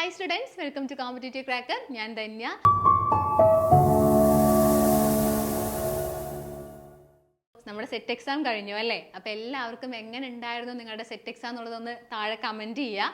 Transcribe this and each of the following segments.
Hi students welcome to competitive cracker ഞാൻ ധന്യ. നമ്മുടെ set exam കഴിഞ്ഞു അല്ലേ? അപ്പോൾ എല്ലാവർക്കും എങ്ങനെ ഉണ്ടായിരുന്നു നിങ്ങളുടെ സെറ്റ് എക്സാം എന്നുള്ളതൊന്ന് താഴെ കമന്റ് ചെയ്യുക.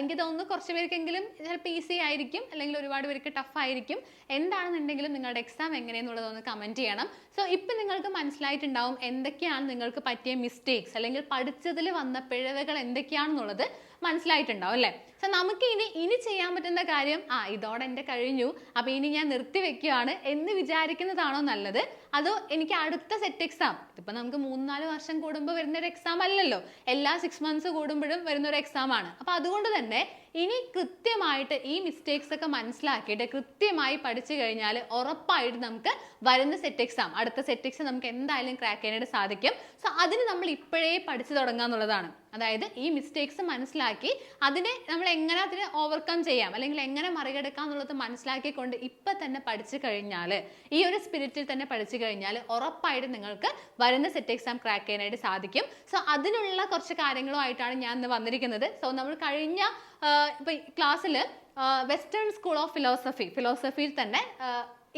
എനിക്ക് തോന്നുന്നു കുറച്ച് പേർക്കെങ്കിലും ചിലപ്പോൾ ഈസി ആയിരിക്കും അല്ലെങ്കിൽ ഒരുപാട് പേർക്ക് ടഫ് ആയിരിക്കും. എന്താണെന്നുണ്ടെങ്കിലും നിങ്ങളുടെ എക്സാം എങ്ങനെയെന്നുള്ളതൊന്ന് കമന്റ് ചെയ്യണം. സോ ഇപ്പം നിങ്ങൾക്ക് മനസ്സിലായിട്ടുണ്ടാവും എന്തൊക്കെയാണ് നിങ്ങൾക്ക് പറ്റിയ മിസ്റ്റേക്സ് അല്ലെങ്കിൽ പഠിച്ചതിൽ വന്ന പിഴവുകൾ എന്തൊക്കെയാണെന്നുള്ളത്. മനസ്സിലായിട്ടുണ്ടാവും അല്ലേ? സോ നമുക്ക് ഇനി ഇനി ചെയ്യാൻ പറ്റുന്ന കാര്യം ആ ഇതോടെ എന്റെ കഴിഞ്ഞു. അപ്പോൾ ഇനി ഞാൻ നിർത്തി വെക്കുകയാണ് എന്ന് വിചാരിക്കുന്നതാണോ നല്ലത്? അതോ എനിക്ക് അടുത്ത സെറ്റ് എക്സാം ഇതിപ്പോൾ നമുക്ക് മൂന്ന് നാല് വർഷം കൂടുമ്പോൾ വരുന്ന ഒരു എക്സാം അല്ലല്ലോ. എല്ലാ സിക്സ് മന്ത്സ് കൂടുമ്പോഴും വരുന്ന ഒരു എക്സാം ആണ്. അപ്പോൾ അതുകൊണ്ട് തന്നെ ഇനി കൃത്യമായിട്ട് ഈ മിസ്റ്റേക്സ് ഒക്കെ മനസ്സിലാക്കിയിട്ട് കൃത്യമായി പഠിച്ചു കഴിഞ്ഞാൽ ഉറപ്പായിട്ട് നമുക്ക് വരുന്ന സെറ്റ് എക്സാം അടുത്ത സെറ്റ് എക്സാം നമുക്ക് എന്തായാലും ക്രാക്ക് ചെയ്യാനായിട്ട് സാധിക്കും. സോ അതിന് നമ്മൾ ഇപ്പോഴേ പഠിച്ചു തുടങ്ങുക എന്നുള്ളതാണ്. അതായത് ഈ മിസ്റ്റേക്സ് മനസ്സിലാക്കി അതിനെ നമ്മൾ എങ്ങനെ അതിനെ ഓവർകം ചെയ്യാം അല്ലെങ്കിൽ എങ്ങനെ മറികടക്കാം എന്നുള്ളത് മനസ്സിലാക്കിക്കൊണ്ട് ഇപ്പൊ തന്നെ പഠിച്ചു കഴിഞ്ഞാൽ ഈ ഒരു സ്പിരിറ്റിൽ തന്നെ പഠിച്ചു കഴിഞ്ഞാൽ ഉറപ്പായിട്ടും നിങ്ങൾക്ക് വരുന്ന സെറ്റ് എക്സാം ക്രാക്ക് ചെയ്യാനായിട്ട് സാധിക്കും. സോ അതിനുള്ള കുറച്ച് കാര്യങ്ങളുമായിട്ടാണ് ഞാൻ ഇന്ന് വന്നിരിക്കുന്നത്. സോ നമ്മൾ കഴിഞ്ഞ ഇപ്പൊ ക്ലാസ്സിൽ വെസ്റ്റേൺ സ്കൂൾ ഓഫ് ഫിലോസഫി ഫിലോസഫിയിൽ തന്നെ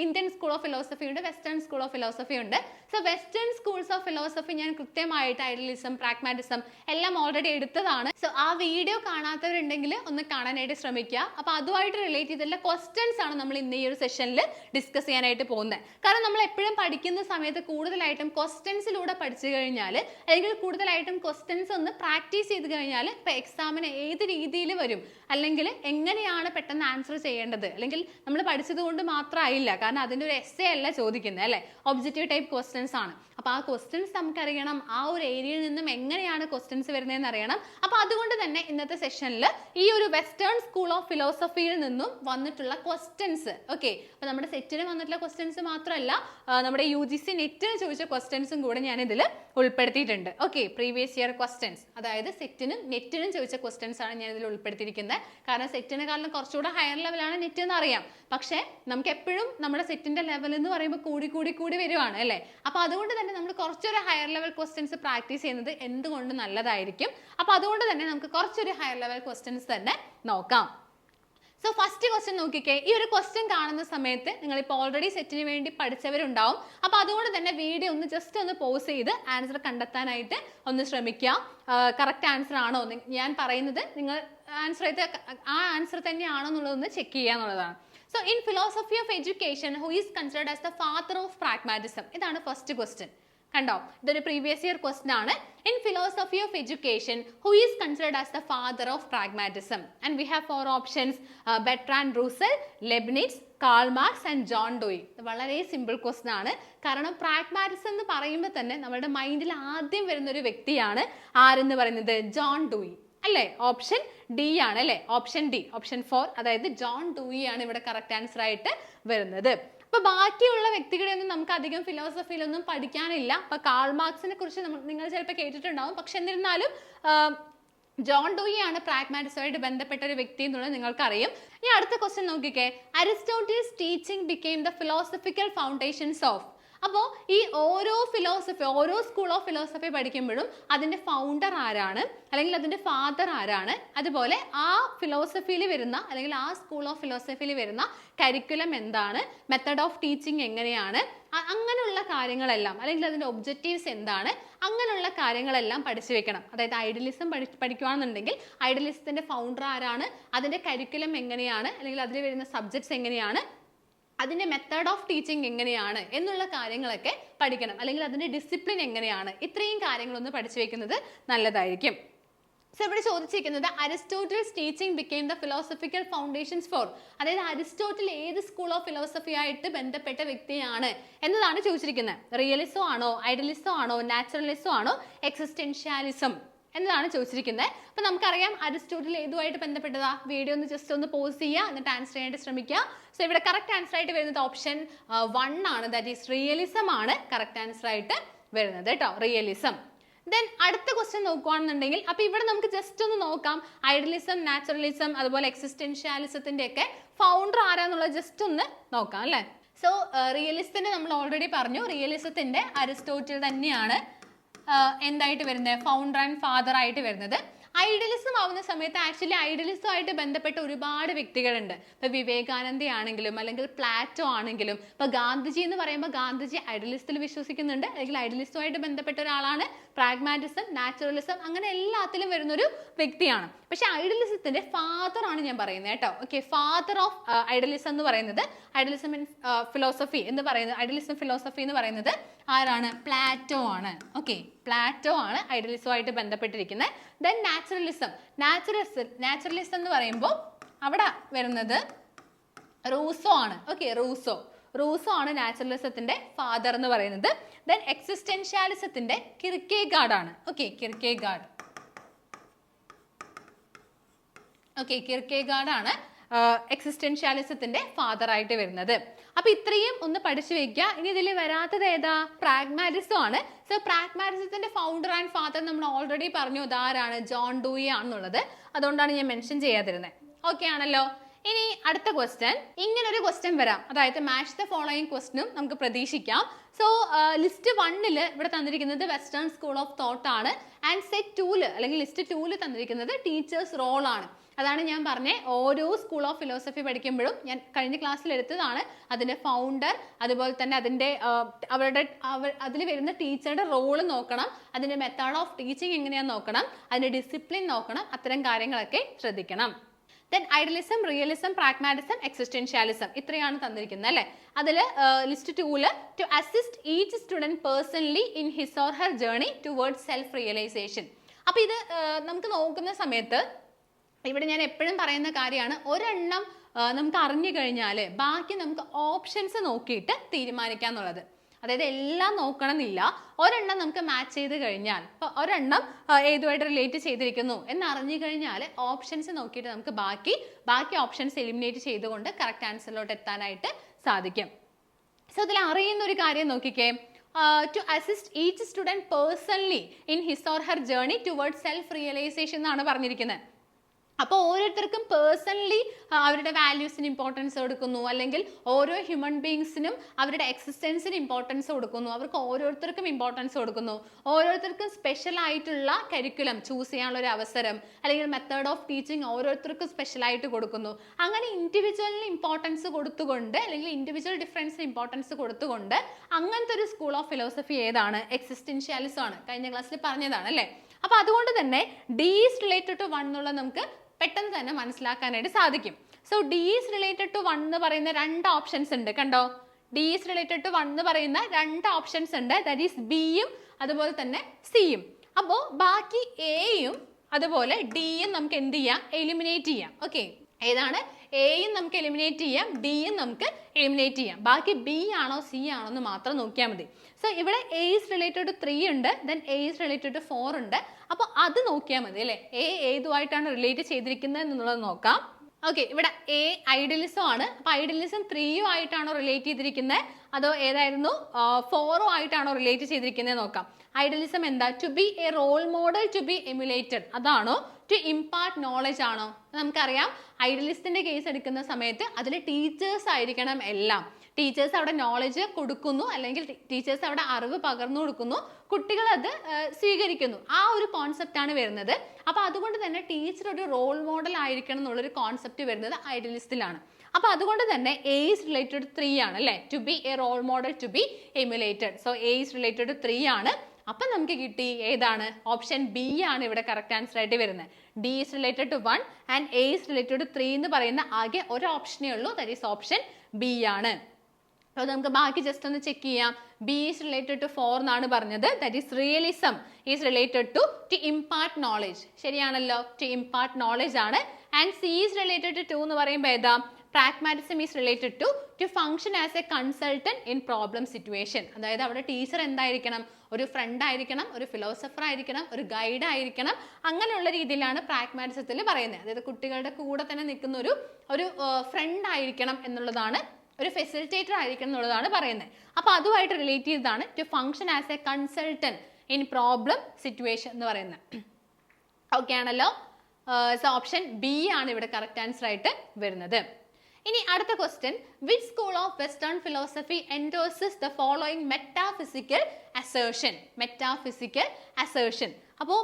ഇന്ത്യൻ സ്കൂൾ ഓഫ് ഫിലോസഫി ഉണ്ട് വെസ്റ്റേൺ സ്കൂൾ ഓഫ് ഫിലോസഫി ഉണ്ട്. So western schools of philosophy ഞാൻ കൃത്യമായിട്ട് ഐഡലിസം പ്രാഗ്മാറ്റിസം എല്ലാം ഓൾറെഡി എടുത്തതാണ്. സോ ആ വീഡിയോ കാണാത്തവരുണ്ടെങ്കിൽ ഒന്ന് കാണാനായിട്ട് ശ്രമിക്കുക. അപ്പോൾ അതുമായിട്ട് റിലേറ്റ് ചെയ്തിട്ടുള്ള ക്വസ്റ്റ്യൻസ് ആണ് നമ്മൾ ഇന്ന് ഈ ഒരു സെഷനിൽ ഡിസ്കസ് ചെയ്യാനായിട്ട് പോകുന്നത്. കാരണം നമ്മൾ എപ്പോഴും പഠിക്കുന്ന സമയത്ത് കൂടുതലായിട്ടും ക്വസ്റ്റ്യൻസിലൂടെ പഠിച്ചു കഴിഞ്ഞാൽ അല്ലെങ്കിൽ കൂടുതലായിട്ടും ക്വസ്റ്റ്യൻസ് ഒന്ന് പ്രാക്ടീസ് ചെയ്ത് കഴിഞ്ഞാൽ ഇപ്പോൾ എക്സാമിന് ഏത് രീതിയിൽ വരും? അല്ലെങ്കിൽ എങ്ങനെയാണ് പെട്ടെന്ന് ആൻസർ ചെയ്യേണ്ടത്? അല്ലെങ്കിൽ നമ്മൾ പഠിച്ചത് കൊണ്ട് മാത്രമായില്ല. കാരണം അതിന്റെ ഒരു എസ് അല്ല ചോദിക്കുന്നത് അല്ലേ? ഒബ്ജക്റ്റീവ് ടൈപ്പ് ക്വസ്റ്റ്യൻസ് ആണ്. അപ്പോൾ ആ ക്വസ്റ്റ്യൻസ് നമുക്കറിയണം. ആ ഒരു ഏരിയയിൽ നിന്നും എങ്ങനെയാണ് ക്വസ്റ്റ്യൻസ് വരുന്നതെന്ന് അറിയണം. അപ്പോൾ അതുകൊണ്ട് തന്നെ ഇന്നത്തെ സെഷനിൽ ഈ ഒരു വെസ്റ്റേൺ സ്കൂൾ ഓഫ് ഫിലോസഫിയിൽ നിന്നും വന്നിട്ടുള്ള ക്വസ്റ്റ്യൻസ് ഓക്കെ അപ്പോൾ നമ്മുടെ സെറ്റിന് വന്നിട്ടുള്ള ക്വസ്റ്റ്യൻസ് മാത്രമല്ല നമ്മുടെ യു ജി സി നെറ്റിന് ചോദിച്ച ക്വസ്റ്റ്യൻസും കൂടെ ഞാൻ ഇതിൽ ഉൾപ്പെടുത്തിയിട്ടുണ്ട്. ഓക്കെ പ്രീവിയസ് ഇയർ ക്വസ്റ്റ്യൻസ് അതായത് സെറ്റിനും നെറ്റിനും ചോദിച്ച ക്വസ്റ്റ്യൻസ് ആണ് ഞാൻ ഇതിൽ ഉൾപ്പെടുത്തിയിരിക്കുന്നത്. കാരണം സെറ്റിനെക്കാളും കുറച്ചുകൂടെ ഹയർ ലെവലാണ് നെറ്റ് എന്ന് അറിയാം. പക്ഷേ നമുക്ക് എപ്പോഴും നമ്മുടെ സെറ്റിന്റെ ലെവൽ എന്ന് പറയുമ്പോൾ കൂടി കൂടി കൂടി വരുവാണ് അല്ലേ? അപ്പോൾ അതുകൊണ്ട് തന്നെ നമ്മൾ കുറച്ചൊരു ഹയർ ലെവൽ ക്വസ്റ്റ്യൻസ് പ്രാക്ടീസ് ചെയ്യുന്നത് എന്തുകൊണ്ട് നല്ലതായിരിക്കും? അപ്പോൾ അതുകൊണ്ട് തന്നെ നമുക്ക് കുറച്ചൊരു ഹയർ ലെവൽ ക്വസ്റ്റ്യൻസ് തന്നെ നോക്കാം. സോ ഫസ്റ്റ് ക്വസ്റ്റ്യൻ നോക്കിക്കേ. ഈ ഒരു ക്വസ്റ്റ്യൻ കാണുന്ന സമയത്ത് നിങ്ങൾ ഇപ്പോൾ ഓൾറെഡി സെറ്റിന് വേണ്ടി പഠിച്ചവരുണ്ടാവും. അപ്പോൾ അതുകൊണ്ട് തന്നെ വീഡിയോ ഒന്ന് ജസ്റ്റ് ഒന്ന് പോസ് ചെയ്ത് ആൻസർ കണ്ടെത്താനായിട്ട് ഒന്ന് ശ്രമിക്കുക കറക്റ്റ് ആൻസർ ആണോ? ഞാൻ പറയുന്നത് നിങ്ങൾ ആൻസർ ചെയ്ത് ആ ആൻസർ തന്നെയാണോ എന്നുള്ളതൊന്ന് ചെക്ക് ചെയ്യുക എന്നുള്ളതാണ്. So in philosophy of education who is considered as the father of pragmatism ഇതാണ് ഫസ്റ്റ് ക്വസ്റ്റ്യൻ കണ്ടോ? ഇതൊരു പ്രീവിയസ് ഇയർ ക്വസ്റ്റൻ ആണ്. In philosophy of education who is considered as the father of pragmatism and we have four options Bertrand Russell Leibniz Karl Marx and John Dewey വളരെ simple question ആണ്. കാരണം pragmatism എന്ന് പറയുമ്പോൾ തന്നെ നമ്മുടെ മൈൻഡിൽ ആദ്യം വരുന്ന ഒരു വ്യക്തിയാണ് ആരെന്ന് പറയുന്നത്? ജോൺ ഡൂയി അല്ലേ? ഓപ്ഷൻ ഡി ആണ് അല്ലേ? ഓപ്ഷൻ ഡി ഓപ്ഷൻ ഫോർ അതായത് ജോൺ ഡൂയി ആണ് ഇവിടെ കറക്റ്റ് ആൻസർ ആയിട്ട് വരുന്നത്. അപ്പൊ ബാക്കിയുള്ള വ്യക്തികളെ ഒന്നും നമുക്ക് അധികം ഫിലോസഫിയിലൊന്നും പഠിക്കാനില്ല. അപ്പൊ കാൾ മാർക്സിനെ കുറിച്ച് നിങ്ങൾ ചിലപ്പോൾ കേട്ടിട്ടുണ്ടാവും. പക്ഷെ എന്നിരുന്നാലും ജോൺ ഡൂയി ആണ് പ്രാഗ്മാറ്റിസമായിട്ട് ബന്ധപ്പെട്ട ഒരു വ്യക്തി എന്നുള്ളത് നിങ്ങൾക്കറിയും. ഇനി അടുത്ത ക്വസ്റ്റ്യൻ നോക്കിക്കേ. Aristotle's teaching became the philosophical foundations of അപ്പോൾ ഈ ഓരോ ഫിലോസഫി ഓരോ സ്കൂൾ ഓഫ് ഫിലോസഫി പഠിക്കുമ്പോഴും അതിന്റെ ഫൗണ്ടർ ആരാണ്? അല്ലെങ്കിൽ അതിന്റെ ഫാദർ ആരാണ്? അതുപോലെ ആ ഫിലോസഫിയിൽ വരുന്ന അല്ലെങ്കിൽ ആ സ്കൂൾ ഓഫ് ഫിലോസഫിയിൽ വരുന്ന കരിക്കുലം എന്താണ്? മെത്തഡ് ഓഫ് ടീച്ചിങ് എങ്ങനെയാണ്? അങ്ങനെയുള്ള കാര്യങ്ങളെല്ലാം അല്ലെങ്കിൽ അതിന്റെ ഒബ്ജക്റ്റീവ്സ് എന്താണ്? അങ്ങനെയുള്ള കാര്യങ്ങളെല്ലാം പഠിച്ചു വെക്കണം. അതായത് ഐഡിയലിസം പഠി പഠിക്കുകയാണെന്നുണ്ടെങ്കിൽ ഐഡിയലിസത്തിന്റെ ഫൗണ്ടർ ആരാണ്? അതിന്റെ കരിക്കുലം എങ്ങനെയാണ്? അല്ലെങ്കിൽ അതിൽ വരുന്ന സബ്ജക്ട്സ് എങ്ങനെയാണ്? അതിന്റെ മെത്തേഡ് ഓഫ് ടീച്ചിങ് എങ്ങനെയാണ് എന്നുള്ള കാര്യങ്ങളൊക്കെ പഠിക്കണം. അല്ലെങ്കിൽ അതിന്റെ ഡിസിപ്ലിൻ എങ്ങനെയാണ്? ഇത്രയും കാര്യങ്ങളൊന്ന് പഠിച്ചു വെക്കുന്നത് നല്ലതായിരിക്കും. സോ ഇവിടെ ചോദിച്ചിരിക്കുന്നത് Aristotle's teaching became the philosophical foundations for അതായത് അരിസ്റ്റോട്ടിൽ ഏത് സ്കൂൾ ഓഫ് ഫിലോസഫി ആയിട്ട് ബന്ധപ്പെട്ട വ്യക്തിയാണ് എന്നതാണ് ചോദിച്ചിരിക്കുന്നത്. റിയലിസോ ആണോ ഐഡലിസോ ആണോ നാച്ചുറലിസോ ആണോ എക്സിസ്റ്റൻഷ്യാലിസം എന്നതാണ് ചോദിച്ചിരിക്കുന്നത് അപ്പൊ നമുക്കറിയാം അരിസ്റ്റോട്ടിൽ ഏതുമായിട്ട് ബന്ധപ്പെട്ടതാ? വീഡിയോ ഒന്ന് ജസ്റ്റ് ഒന്ന് പോസ് ചെയ്യുക എന്നിട്ട് ആൻസർ ചെയ്യാനായിട്ട് ശ്രമിക്കുക സോ ഇവിടെ കറക്റ്റ് ആൻസർ ആയിട്ട് വരുന്നത് ഓപ്ഷൻ വൺ ആണ്. ദാറ്റ് ഈസ് റിയലിസം ആണ് കറക്റ്റ് ആൻസർ ആയിട്ട് വരുന്നത് കേട്ടോ റിയലിസം ദെൻ അടുത്ത ക്വസ്റ്റ്യൻ നോക്കുകയാണെന്നുണ്ടെങ്കിൽ അപ്പൊ ഇവിടെ നമുക്ക് ജസ്റ്റ് ഒന്ന് നോക്കാം. ഐഡലിസം നാച്ചുറലിസം അതുപോലെ എക്സിസ്റ്റൻഷ്യാലിസത്തിന്റെ ഒക്കെ ഫൗണ്ടർ ആരാന്നുള്ളത് ജസ്റ്റ് ഒന്ന് നോക്കാം അല്ലേ? സോ റിയലിസത്തിന്റെ നമ്മൾ ഓൾറെഡി പറഞ്ഞു. റിയലിസത്തിന്റെ അരിസ്റ്റോട്ടിൽ തന്നെയാണ് എന്തായിട്ട് വരുന്നത്? ഫൗണ്ടർ ആൻഡ് ഫാദർ ആയിട്ട് വരുന്നത്. ഐഡിയലിസം ആവുന്ന സമയത്ത് ആക്ച്വലി ഐഡലിസമായിട്ട് ബന്ധപ്പെട്ട ഒരുപാട് വ്യക്തികളുണ്ട്. ഇപ്പൊ വിവേകാനന്ദ ആണെങ്കിലും അല്ലെങ്കിൽ പ്ലാറ്റോ ആണെങ്കിലും ഇപ്പൊ ഗാന്ധിജി എന്ന് പറയുമ്പോൾ ഗാന്ധിജി ഐഡിയലിസ്റ്റിൽ വിശ്വസിക്കുന്നുണ്ട്. അല്ലെങ്കിൽ ഐഡിയലിസ്റ്റുമായിട്ട് ബന്ധപ്പെട്ട ഒരാളാണ്. പ്രാഗ്മാറ്റിസം നാച്ചുറലിസം അങ്ങനെ എല്ലാത്തിലും വരുന്ന ഒരു വ്യക്തിയാണ്. പക്ഷെ ഐഡലിസത്തിന്റെ ഫാദർ ആണ് ഞാൻ പറയുന്നത് കേട്ടോ. ഓക്കെ ഫാദർ ഓഫ് ഐഡിയലിസം എന്ന് പറയുന്നത് ഐഡിയലിസം ഇൻ ഫിലോസഫി എന്ന് പറയുന്നത് ഐഡിയലിസം ഫിലോസഫി എന്ന് പറയുന്നത് ആരാണ്? പ്ലാറ്റോ ആണ്. ഓക്കെ പ്ലാറ്റോ ആണ് ഐഡലിസവുമായിട്ട് ബന്ധപ്പെട്ടിരിക്കുന്നത്. ദെൻ നാച്ചുറലിസം നാച്ചുറലിസം നാച്ചുറലിസം എന്ന് പറയുമ്പോൾ അവിടെ വരുന്നത് റൂസോ ആണ്. ഓക്കെ റൂസോ റൂസോ ആണ് നാച്ചുറലിസത്തിന്റെ ഫാദർ എന്ന് പറയുന്നത്. ദെൻ എക്സിസ്റ്റൻഷ്യാലിസത്തിന്റെ കിർക്കേ ആണ്. Okay Kierkegaard okay Kierkegaard ആണ് എക്സിസ്റ്റൻഷ്യാലിസത്തിന്റെ ഫാദർ ആയിട്ട് വരുന്നത്. അപ്പൊ ഇത്രയും ഒന്ന് പഠിച്ചു വെക്കുക ഇനി ഇതിൽ വരാത്തത് ഏതാ? പ്രാഗ്മാറ്റിസം ആണ്. സോ പ്രാഗ്മാറ്റിസത്തിന്റെ ഫൗണ്ടർ ആൻഡ് ഫാദർ നമ്മൾ ഓൾറെഡി പറഞ്ഞു ഇതാരാണ് ജോൺ ഡൂയി ആണെന്നുള്ളത്. അതുകൊണ്ടാണ് ഞാൻ മെൻഷൻ ചെയ്യാതിരുന്നത് ഓക്കെ ആണല്ലോ. ഇനി അടുത്ത ക്വസ്റ്റ്യൻ ഇങ്ങനെ ഒരു ക്വസ്റ്റ്യൻ വരാം. അതായത് മാച്ച് ദ ഫോളോയിങ് ക്വസ്റ്റ്യനും നമുക്ക് പ്രതീക്ഷിക്കാം. സോ ലിസ്റ്റ് വണ്ണിൽ ഇവിടെ തന്നിരിക്കുന്നത് വെസ്റ്റേൺ സ്കൂൾ ഓഫ് തോട്ട് ആണ്. ആൻഡ് സെറ്റ് ടൂൽ അല്ലെങ്കിൽ ലിസ്റ്റ് ടൂൽ തന്നിരിക്കുന്നത് ടീച്ചേഴ്സ് റോൾ ആണ്. അതാണ് ഞാൻ പറഞ്ഞ ഓരോ സ്കൂൾ ഓഫ് ഫിലോസഫി പഠിക്കുമ്പോഴും ഞാൻ കഴിഞ്ഞ ക്ലാസ്സിൽ എടുത്തതാണ് അതിന്റെ ഫൗണ്ടർ അതുപോലെ തന്നെ അതിന്റെ അവരുടെ അവർ അതിൽ വരുന്ന ടീച്ചറുടെ റോൾ നോക്കണം അതിന്റെ മെത്തേഡ് ഓഫ് ടീച്ചിങ് എങ്ങനെയാണെന്ന് നോക്കണം അതിന്റെ ഡിസിപ്ലിൻ നോക്കണം അത്തരം കാര്യങ്ങളൊക്കെ ശ്രദ്ധിക്കണം. Then idealism realism pragmatism existentialism ഇത്രയാണ് തന്നിരിക്കുന്നത് അല്ലേ? അതിൽ list two to assist each student personally in his or her journey towards self realization അപ്പോൾ ഇത് നമുക്ക് നോക്കുന്ന സമയത്ത് ഇവിടെ ഞാൻ എപ്പോഴും പറയുന്ന കാര്യമാണ് ഒരെണ്ണം നമുക്ക് അറിഞ്ഞു കഴിഞ്ഞാൽ ബാക്കി നമുക്ക് ഓപ്ഷൻസ് നോക്കിയിട്ട് തീരുമാനിക്കാം എന്നുള്ളത്. അതായത് എല്ലാം നോക്കണമെന്നില്ല ഒരെണ്ണം നമുക്ക് മാച്ച് ചെയ്ത് കഴിഞ്ഞാൽ. ഇപ്പോൾ ഒരെണ്ണം ഏതുമായിട്ട് റിലേറ്റ് ചെയ്തിരിക്കുന്നു എന്ന് അറിഞ്ഞു കഴിഞ്ഞാൽ ഓപ്ഷൻസ് നോക്കിയിട്ട് നമുക്ക് ബാക്കി ബാക്കി ഓപ്ഷൻസ് എലിമിനേറ്റ് ചെയ്തുകൊണ്ട് കറക്റ്റ് ആൻസറിലോട്ട് എത്താനായിട്ട് സാധിക്കും. സോ അതിൽ അറിയുന്ന ഒരു കാര്യം നോക്കിക്കേ. To assist each student personally in his or her journey toward self realization എന്നാണ് പറഞ്ഞിരിക്കുന്നത്. അപ്പോൾ ഓരോരുത്തർക്കും പേഴ്സണലി അവരുടെ വാല്യൂസിന് ഇമ്പോർട്ടൻസ് കൊടുക്കുന്നു. അല്ലെങ്കിൽ ഓരോ ഹ്യൂമൻ ബീങ്സിനും അവരുടെ എക്സിസ്റ്റൻസിന് ഇമ്പോർട്ടൻസ് കൊടുക്കുന്നു. അവർക്ക് ഓരോരുത്തർക്കും ഇമ്പോർട്ടൻസ് കൊടുക്കുന്നു. ഓരോരുത്തർക്കും സ്പെഷ്യൽ ആയിട്ടുള്ള കരിക്കുലം ചൂസ് ചെയ്യാനുള്ള ഒരു അവസരം അല്ലെങ്കിൽ മെത്തേഡ് ഓഫ് ടീച്ചിങ് ഓരോരുത്തർക്കും സ്പെഷ്യൽ ആയിട്ട് കൊടുക്കുന്നു. അങ്ങനെ ഇൻഡിവിജ്വലിന് ഇമ്പോർട്ടൻസ് കൊടുത്തുകൊണ്ട് അല്ലെങ്കിൽ ഇൻഡിവിജ്വൽ ഡിഫറൻസിന് ഇമ്പോർട്ടൻസ് കൊടുത്തുകൊണ്ട് അങ്ങനത്തെ ഒരു സ്കൂൾ ഓഫ് ഫിലോസഫി ഏതാണ്? എക്സിസ്റ്റൻഷ്യാലിസം ആണ്. കഴിഞ്ഞ ക്ലാസ്സിൽ പറഞ്ഞതാണ് അല്ലേ? അപ്പൊ അതുകൊണ്ട് തന്നെ D is related to one എന്നുള്ളത് നമുക്ക് പെട്ടെന്ന് തന്നെ മനസ്സിലാക്കാനായിട്ട് സാധിക്കും. So D is related to one എന്ന് പറയുന്ന രണ്ട് ഓപ്ഷൻസ് ഉണ്ട്. കണ്ടോ? D is related to one എന്ന് പറയുന്ന രണ്ട് ഓപ്ഷൻസ് ഉണ്ട്. ദാറ്റ് ഈസ് ബിയും അതുപോലെ തന്നെ സിയും അപ്പോൾ ബാക്കി എയും അതുപോലെ ഡിയും നമുക്ക് എന്ത് ചെയ്യാം? എലിമിനേറ്റ് ചെയ്യാം. ഓക്കെ ഏതാണ്? എയും നമുക്ക് എലിമിനേറ്റ് ചെയ്യാം. ഡിയും നമുക്ക് എലിമിനേറ്റ് ചെയ്യാം. ബാക്കി ബി ആണോ സി ആണോ എന്ന് മാത്രം നോക്കിയാൽ മതി. സോ ഇവിടെ A is related to three ഉണ്ട്. Then A is related to four ഉണ്ട്. അപ്പോൾ അത് നോക്കിയാൽ മതി അല്ലേ? എ ഏതുമായിട്ടാണ് റിലേറ്റ് ചെയ്തിരിക്കുന്നത് എന്നുള്ളത് നോക്കാം. ഓക്കെ ഇവിടെ എ ഐഡലിസം ആണ്. അപ്പൊ ഐഡലിസം ത്രീയും ആയിട്ടാണോ റിലേറ്റ് ചെയ്തിരിക്കുന്നത് അതോ ഏതായിരുന്നു? ഫോറും ആയിട്ടാണോ റിലേറ്റ് ചെയ്തിരിക്കുന്നത് നോക്കാം. ഐഡലിസം എന്താ? To be a role model to be emulated അതാണോ? ടു ഇമ്പാർട്ട് നോളജ് ആണോ? നമുക്കറിയാം ഐഡലിസ്റ്റിന്റെ കേസ് എടുക്കുന്ന സമയത്ത് അതിൽ ടീച്ചേഴ്സ് ആയിരിക്കണം എല്ലാം. ടീച്ചേഴ്സ് അവിടെ നോളജ് കൊടുക്കുന്നു അല്ലെങ്കിൽ ടീച്ചേഴ്സ് അവിടെ അറിവ് പകർന്നു കൊടുക്കുന്നു കുട്ടികൾ അത് സ്വീകരിക്കുന്നു. ആ ഒരു കോൺസെപ്റ്റ് ആണ് വരുന്നത്. അപ്പൊ അതുകൊണ്ട് തന്നെ ടീച്ചർ ഒരു റോൾ മോഡൽ ആയിരിക്കണം എന്നുള്ളൊരു കോൺസെപ്റ്റ് വരുന്നത് ഐഡിയലിസ്റ്റിലാണ് അപ്പൊ അതുകൊണ്ട് തന്നെ എ റിലേറ്റഡ് ത്രീ ആണ് അല്ലെ? To be a role model to be emulated so A related three ആണ്. അപ്പൊ നമുക്ക് കിട്ടി ഏതാണ്? ഓപ്ഷൻ ബി ആണ് ഇവിടെ കറക്റ്റ് ആൻസർ ആയിട്ട് വരുന്നത്. D is related to one and A is related to three എന്ന് പറയുന്ന ആകെ ഒരു ഓപ്ഷനേ ഉള്ളൂ. ദറ്റ് ഈസ് ഓപ്ഷൻ ബി ആണ്. അപ്പോൾ നമുക്ക് ബാക്കി ജസ്റ്റ് ഒന്ന് ചെക്ക് ചെയ്യാം. B is related to four എന്നാണ് പറഞ്ഞത്. That is realism is related to to impart knowledge ശരിയാണല്ലോ? ടു ഇമ്പാർട്ട് നോളജ് ആണ്. And C is related to two എന്ന് പറയുമ്പോൾ ഏതാ? Pragmatism is related to to function as a consultant in problem situation അതായത് അവിടെ teacher എന്തായിരിക്കണം? ഒരു front ആയിരിക്കണം ഒരു ഫിലോസഫർ ആയിരിക്കണം ഒരു ഗൈഡ് ആയിരിക്കണം. അങ്ങനെയുള്ള രീതിയിലാണ് പ്രാഗ്മാറ്റിസത്തിൽ പറയുന്നത്. അതായത് കുട്ടികളുടെ കൂടെ തന്നെ നിൽക്കുന്ന ഒരു ഒരു ഫ്രണ്ട് ആയിരിക്കണം എന്നുള്ളതാണ് ഒരു ഫെസിലിറ്റേറ്റർ ആയിരിക്കണം എന്നുള്ളതാണ് പറയുന്നത്. അപ്പോൾ അതുമായിട്ട് റിലേറ്റ് ചെയ്തതാണ് to function as a consultant in problem situation എന്ന് പറയുന്നത്. ഓക്കെ ആണല്ലോ? സോ ഓപ്ഷൻ ബി ആണ് ഇവിടെ കറക്റ്റ് ആൻസർ ആയിട്ട് വരുന്നത്. ഇനി അടുത്ത question which school of western philosophy endorses the following metaphysical assertion metaphysical assertion അപ്പോൾ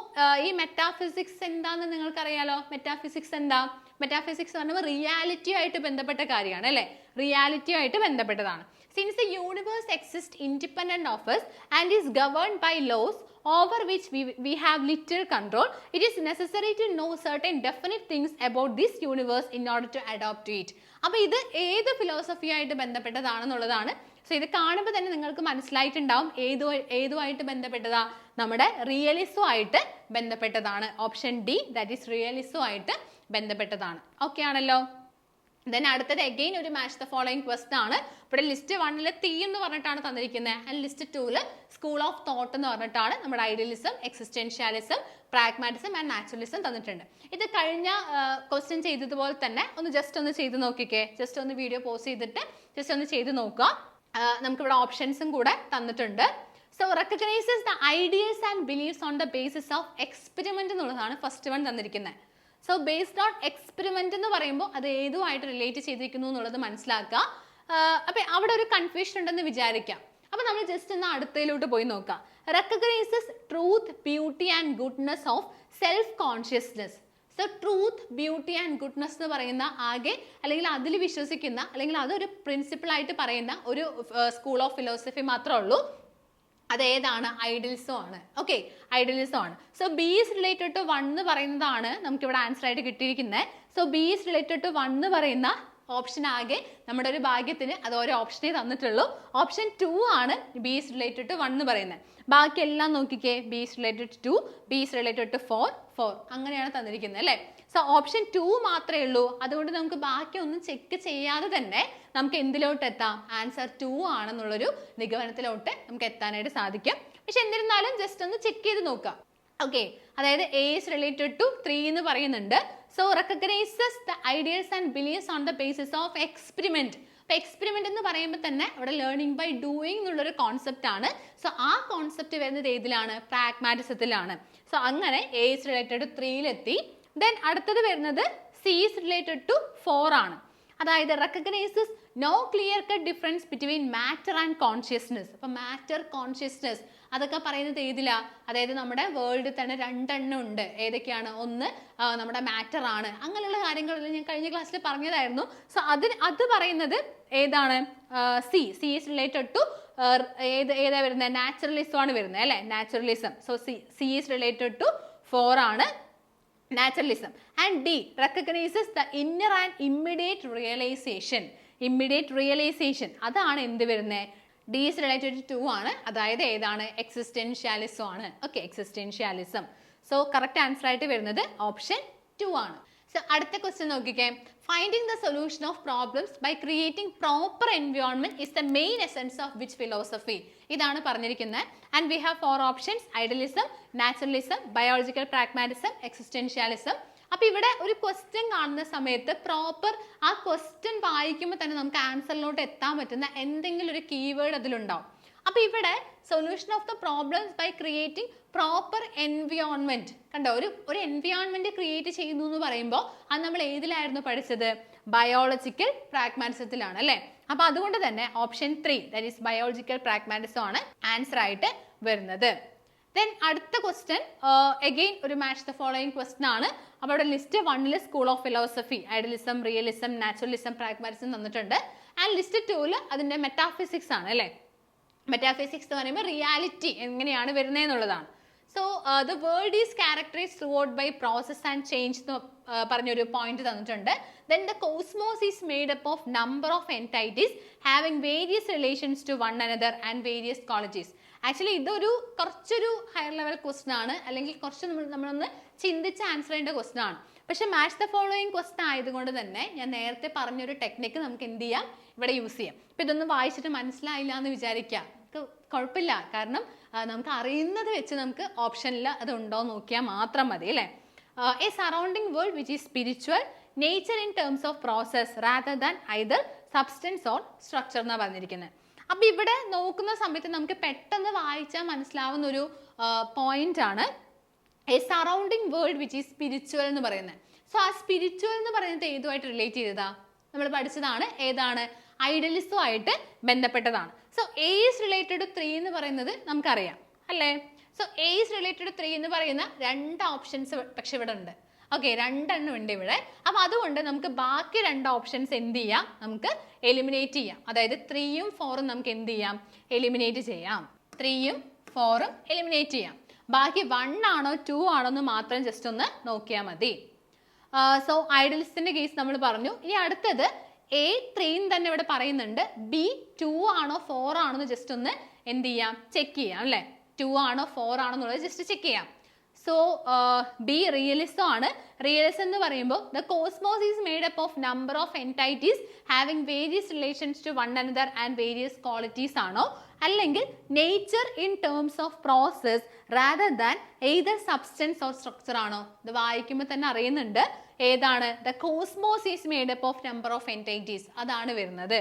ഈ മെറ്റാഫിസിക്സ് എന്താന്ന് നിങ്ങൾക്കറിയാലോ? മെറ്റാഫിസിക്സ് എന്താ? മെറ്റാഫിസിക്സ് എന്ന് പറയുമ്പോൾ റിയാലിറ്റി ആയിട്ട് ബന്ധപ്പെട്ട കാര്യമാണ് അല്ലേ? റിയാലിറ്റി ആയിട്ട് ബന്ധപ്പെട്ടതാണ്. Since the universe exist independent of us and is governed by laws over which we we have little control it is necessary to know certain definite things about this universe in order to adopt it. അപ്പോൾ ഇത് ഏത് philosophy ആയിട്ട് ബന്ധപ്പെട്ടതാണെന്നുള്ളതാണ്. So ഇത് കാണുമ്പോൾ തന്നെ നിങ്ങൾക്ക് മനസ്സിലായിട്ടുണ്ടാവും ഏതു ഏതുമായിട്ട് ബന്ധപ്പെട്ടതാ? നമ്മുടെ റിയലിസവും ആയിട്ട് ബന്ധപ്പെട്ടതാണ്. ഓപ്ഷൻ ഡി ദാറ്റ് ഈസ് റിയലിസവും ആയിട്ട് ബന്ധപ്പെട്ടതാണ്. ഓക്കെ ആണല്ലോ? ദെൻ അടുത്തത് അഗെയിൻ ഒരു മാച്ച് ദ ഫോളോയിങ് ക്വസ്റ്റ് ആണ്. ഇവിടെ ലിസ്റ്റ് വണ്ണിൽ തീ എന്ന് പറഞ്ഞിട്ടാണ് തന്നിരിക്കുന്നത് and list two school of thought എന്ന് പറഞ്ഞിട്ടാണ് നമ്മുടെ idealism existentialism pragmatism and naturalism തന്നിട്ടുണ്ട്. ഇത് കഴിഞ്ഞ ക്വസ്റ്റ്യൻ ചെയ്തതുപോലെ തന്നെ ഒന്ന് ജസ്റ്റ് ഒന്ന് ചെയ്ത് നോക്കിക്കേ. ജസ്റ്റ് ഒന്ന് വീഡിയോ പോസ്റ്റ് ചെയ്തിട്ട് ജസ്റ്റ് ഒന്ന് ചെയ്ത് നോക്കുക. നമുക്ക് നമുക്കിവിടെ ഓപ്ഷൻസും കൂടെ തന്നിട്ടുണ്ട്. So recognises the ideas and beliefs on the basis of experiment എന്നുള്ളതാണ് ഫസ്റ്റ് വൺ തന്നിരിക്കുന്നത് സോ ബേസ്ഡ് ഓൺ എക്സ്പെരിമെന്റ് എന്ന് പറയുമ്പോൾ അത് ഏതുമായിട്ട് റിലേറ്റ് ചെയ്തിരിക്കുന്നു എന്നുള്ളത് മനസ്സിലാക്കുക. അപ്പൊ അവിടെ ഒരു കൺഫ്യൂഷൻ ഉണ്ടെന്ന് വിചാരിക്കാം. അപ്പൊ നമ്മൾ ജസ്റ്റ് ഒന്ന് അടുത്തയിലോട്ട് പോയി നോക്കാം. Recognises truth beauty and goodness of self consciousness so truth beauty and goodness എന്ന് പറയുന്ന ആകെ അല്ലെങ്കിൽ അതിൽ വിശ്വസിക്കുന്ന അല്ലെങ്കിൽ അതൊരു പ്രിൻസിപ്പിൾ ആയിട്ട് പറയുന്ന ഒരു സ്കൂൾ ഓഫ് ഫിലോസഫി മാത്രമേ ഉള്ളൂ. അതേതാണ്? ഐഡിൽസോ ആണ്. ഓക്കെ ഐഡിൽസോ ആണ്. So B is related to one എന്ന് പറയുന്നതാണ് നമുക്ക് ഇവിടെ ആൻസർ ആയിട്ട് കിട്ടിയിരിക്കുന്നത് so B is related to one എന്ന് പറയുന്ന ഓപ്ഷൻ ആകെ നമ്മുടെ ഒരു ഭാഗ്യത്തിന് അത് ഓരോ ഓപ്ഷനേ തന്നിട്ടുള്ളൂ. ഓപ്ഷൻ ടു ആണ് B is related to one എന്ന് പറയുന്നത് ബാക്കി എല്ലാം നോക്കിക്കേ B is related to B is related to four four അങ്ങനെയാണ് തന്നിരിക്കുന്നത് അല്ലേ? സോ ഓപ്ഷൻ ടു മാത്രമേ ഉള്ളൂ. അതുകൊണ്ട് നമുക്ക് ബാക്കിയൊന്നും ചെക്ക് ചെയ്യാതെ തന്നെ നമുക്ക് എന്തിലോട്ട് എത്താം? ആൻസർ ടു ആണെന്നുള്ളൊരു നിഗമനത്തിലോട്ട് നമുക്ക് എത്താനായിട്ട് സാധിക്കും. പക്ഷെ എന്നിരുന്നാലും ജസ്റ്റ് ഒന്ന് ചെക്ക് ചെയ്ത് നോക്കാം. ഓക്കെ അതായത് ഇസ് റിലേറ്റഡ് ടു ത്രീ എന്ന് പറയുന്നുണ്ട്. So recognises the ideas and believes on the basis of experiment അപ്പൊ എക്സ്പെരിമെന്റ് എന്ന് പറയുമ്പോൾ തന്നെ അവിടെ ലേണിംഗ് ബൈ ഡൂയിങ് എന്നുള്ളൊരു കോൺസെപ്റ്റ് ആണ്. സോ ആ കോൺസെപ്റ്റ് വരുന്നത് ഏതിലാണ്? പ്രാഗ്മാറ്റിസത്തിലാണ് സോ അങ്ങനെ ഇസ് റിലേറ്റഡ് ത്രീയിലെത്തി ദെൻ അടുത്തത് വരുന്നത് C is related to four ആണ്. അതായത് recognises no clear cut difference between matter and consciousness അപ്പൊ മാറ്റർ കോൺഷ്യസ്നെസ് അതൊക്കെ പറയുന്നത് ഏതിലാ? അതായത് നമ്മുടെ വേൾഡിൽ തന്നെ രണ്ടെണ്ണം ഉണ്ട്. ഏതൊക്കെയാണ്? ഒന്ന് നമ്മുടെ മാറ്റർ ആണ്. അങ്ങനെയുള്ള കാര്യങ്ങളെല്ലാം ഞാൻ കഴിഞ്ഞ ക്ലാസ്സിൽ പറഞ്ഞതായിരുന്നു. സോ അതിന് അത് പറയുന്നത് ഏതാണ്? C C is related to ഏത് ഏതാ വരുന്നത്? നാച്ചുറലിസം ആണ് വരുന്നത് അല്ലേ? Naturalism so C C is related to four ആണ്. Naturalism and D recognises the inner and immediate realisation immediate realisation അതാണ് എന്ത് വരുന്നത് ഡി ഇസ് റിലേറ്റഡ് ടു ആണ്. അതായത് ഏതാണ്? എക്സിസ്റ്റൻഷ്യാലിസം ആണ്. Okay existentialism so correct answer ആയിട്ട് വരുന്നത് ഓപ്ഷൻ ടു ആണ്. സോ അടുത്ത ക്വസ്റ്റ്യൻ നോക്കിക്കേ. Finding the solution of problems by creating proper environment is the main essence of which philosophy ഇതാണ് പറഞ്ഞിരിക്കുന്നത് and we have four options idealism naturalism biological pragmatism existentialism അപ്പൊ ഇവിടെ ഒരു ക്വസ്റ്റ്യൻ കാണുന്ന സമയത്ത് പ്രോപ്പർ ആ ക്വസ്റ്റ്യൻ വായിക്കുമ്പോൾ തന്നെ നമുക്ക് ആൻസറിലോട്ട് എത്താൻ പറ്റുന്ന എന്തെങ്കിലും ഒരു കീവേഡ് അതിലുണ്ടാവും. അപ്പൊ ഇവിടെ solution of the problems by creating proper environment കണ്ടോ? ഒരു ഒരു എൻവിയോൺമെന്റ് ക്രിയേറ്റ് ചെയ്യുന്നു എന്ന് പറയുമ്പോൾ അത് നമ്മൾ ഏതിലായിരുന്നു പഠിച്ചത്? ബയോളജിക്കൽ പ്രാഗ്മാറ്റിസത്തിലാണ് അല്ലേ? അപ്പൊ അതുകൊണ്ട് തന്നെ option three that is biological pragmatism ആണ് ആൻസർ ആയിട്ട് വരുന്നത്. ദെൻ അടുത്ത ക്വസ്റ്റ്യൻ എഗെയിൻ ഒരു മാച്ച് ദ ഫോളോയിങ് ക്വസ്റ്റ്യൻ ആണ്. അപ്പോൾ അവിടെ ലിസ്റ്റ് വണ്ണിൽ school of philosophy idealism realism naturalism pragmatism തന്നിട്ടുണ്ട്. ആൻഡ് ലിസ്റ്റ് ടൂൽ അതിന്റെ മെറ്റാഫിസിക്സ് ആണ് അല്ലേ? മെറ്റാഫിസിക്സ് എന്ന് പറയുമ്പോൾ റിയാലിറ്റി എങ്ങനെയാണ് വരുന്നത് എന്നുള്ളതാണ്. So the world is characterise throughout by process and change എന്ന് പറഞ്ഞൊരു പോയിന്റ് തന്നിട്ടുണ്ട്. Then the cosmos is made up of number of entities having various relations to one another and various colleges actually ഇതൊരു കുറച്ചൊരു higher level question ആണ്. അല്ലെങ്കിൽ കുറച്ച് നമ്മൾ നമ്മളൊന്ന് ചിന്തിച്ച് ആൻസർ ചെയ്യേണ്ട ക്വസ്റ്റൻ ആണ്. പക്ഷെ മാച്ച് ദ ഫോളോയിങ് ക്വസ്റ്റൻ ആയതുകൊണ്ട് തന്നെ ഞാൻ നേരത്തെ പറഞ്ഞൊരു ടെക്നിക്ക് നമുക്ക് എന്ത് ചെയ്യാം? ഇവിടെ യൂസ് ചെയ്യാം. ഇപ്പം ഇതൊന്നും വായിച്ചിട്ട് മനസ്സിലായില്ല എന്ന് വിചാരിക്കാം. നമുക്ക് കുഴപ്പമില്ല. കാരണം നമുക്ക് അറിയുന്നത് വെച്ച് നമുക്ക് ഓപ്ഷനിൽ അത് ഉണ്ടോ നോക്കിയാൽ മാത്രം മതി അല്ലേ? A surrounding world which is spiritual nature in terms of process rather than either substance on structure എന്നാണ് പറഞ്ഞിരിക്കുന്നത് അപ്പോൾ ഇവിടെ നോക്കുന്ന സമയത്ത് നമുക്ക് പെട്ടെന്ന് വായിച്ചാൽ മനസ്സിലാവുന്ന ഒരു പോയിന്റ് ആണ് a surrounding world which is spiritual എന്ന് പറയുന്നത് സോ ആ സ്പിരിച്വൽ എന്ന് പറയുന്നത് ഏതുമായിട്ട് റിലേറ്റ് ചെയ്തതാ? നമ്മൾ പഠിച്ചതാണ്. ഏതാണ്? ഐഡലിസവും ആയിട്ട് ബന്ധപ്പെട്ടതാണ് സോ എ റിലേറ്റഡ് ത്രീ എന്ന് പറയുന്നത് നമുക്കറിയാം അല്ലേ? സോ എ റിലേറ്റഡ് ത്രീ എന്ന് പറയുന്ന രണ്ട് ഓപ്ഷൻസ് പക്ഷെ ഇവിടെ ഉണ്ട് ഓക്കെ രണ്ടെണ്ണം ഉണ്ട് ഇവിടെ. അപ്പം അതുകൊണ്ട് നമുക്ക് ബാക്കി രണ്ട് ഓപ്ഷൻസ് എന്ത് ചെയ്യാം? നമുക്ക് എലിമിനേറ്റ് ചെയ്യാം. അതായത് ത്രീയും ഫോറും നമുക്ക് എന്ത് ചെയ്യാം? എലിമിനേറ്റ് ചെയ്യാം. ത്രീയും ഫോറും എലിമിനേറ്റ് ചെയ്യാം. ബാക്കി വൺ ആണോ ടു ആണോ എന്ന് മാത്രം ജസ്റ്റ് ഒന്ന് നോക്കിയാൽ മതി. സോ ഐഡൽസിന്റെ കേസ് നമ്മൾ പറഞ്ഞു. ഇനി അടുത്തത് എ ത്രീന്ന് തന്നെ ഇവിടെ പറയുന്നുണ്ട്. ബി ടു ആണോ ഫോർ ആണോ എന്ന് ജസ്റ്റ് ഒന്ന് എന്ത് ചെയ്യാം? ചെക്ക് ചെയ്യാം അല്ലെ? ടു ആണോ ഫോർ ആണോ ജസ്റ്റ് ചെക്ക് ചെയ്യാം. സോ ബി റിയലിസം ആണ്. റിയലിസം എന്ന് പറയുമ്പോൾ the cosmos is made up of number of entities having various relations to one another and various qualities ആണോ? അല്ലെങ്കിൽ nature in terms of process rather than either substance or structure ആണോ? ഇത് വായിക്കുമ്പോൾ തന്നെ അറിയുന്നുണ്ട്. ഏതാണ്? The cosmos is made up of number of entities അതാണ് വരുന്നത്.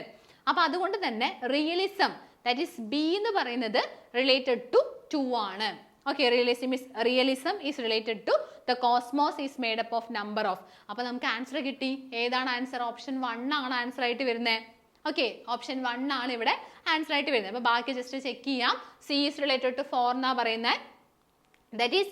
അപ്പോൾ അതുകൊണ്ട് തന്നെ റിയലിസം ദാറ്റ് ഈസ് ബി എന്ന് പറയുന്നത് റിലേറ്റഡ് ടു ടു ആണ്. Okay realism is realism is related to the cosmos is made up of number of അപ്പോൾ നമുക്ക് ആൻസർ കിട്ടി. ഏതാണ് ആൻസർ ഓപ്ഷൻ വൺ ആണ് ആൻസർ ആയിട്ട് വരുന്നത് ഓക്കെ ഓപ്ഷൻ വൺ ആണ് ഇവിടെ ആൻസർ ആയിട്ട് വരുന്നത്. അപ്പോൾ ബാക്കി ജസ്റ്റ് ചെക്ക് ചെയ്യാം. C is related to four എന്നാ പറയുന്നത് ദറ്റ് ഈസ്